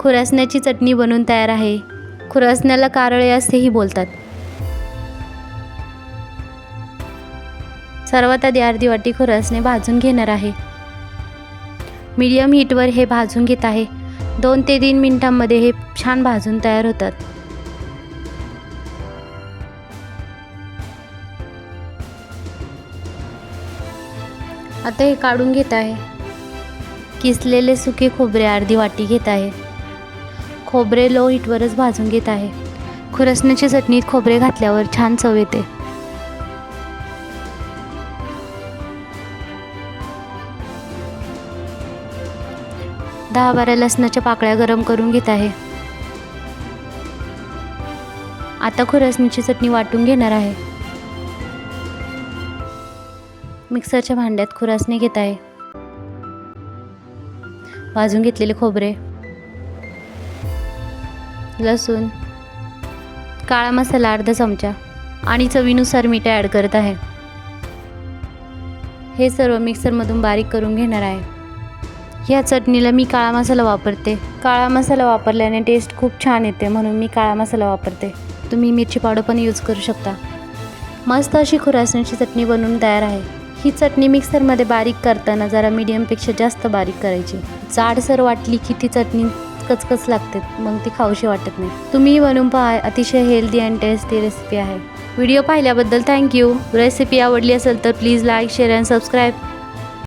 खुरासण्याची चटणी बनून तयार आहे. खुरासण्याला कारळे असेही बोलतात. सर्वात आधी अर्धी वाटी खुरासणे भाजून घेणार आहे. मीडियम हीटवर हे भाजून घेत आहे. दोन ते तीन मिनिटांमध्ये हे छान भाजून तयार होतात. आता हे काढून घेत आहे. किसलेले सुके खोबरे अर्धी वाटी घेत आहे. खोबरे लो हीटवरच भाजून घेत आहे. खुरसण्याची चटणीत खोबरे घातल्यावर छान चव येते. दहा बारा लसणाच्या पाकळ्या गरम करून घेत आहे. आता खुरसणीची चटणी वाटून घेणार आहे. मिक्सरच्या भांड्यात खुरासणी घेत आहे. भाजून घेतलेले खोबरे लसूण काळा मसाला अर्धा चमचा आणि चवीनुसार मीठ ॲड करत आहे. हे सर्व मिक्सरमधून बारीक करून घेणार आहे. ह्या चटणीला मी काळा मसाला वापरते. काळा मसाला वापरल्याने टेस्ट खूप छान येते म्हणून मी काळा मसाला वापरते. तुम्ही मिरची पावडर पण यूज करू शकता. मस्त अशी खुरासण्याची चटणी बनवून तयार आहे. ही चटणी मिक्सरमध्ये बारीक करताना जरा मीडियमपेक्षा जास्त बारीक करायची. जाडसर वाटली की ती चटणी कचकच लागते मग ती खाऊशी वाटत नाही. तुम्ही बनवून पहा अतिशय हेल्दी अँड टेस्टी रेसिपी आहे. व्हिडिओ पाहिल्याबद्दल थँक्यू रेसिपी आवडली असेल तर please like share and subscribe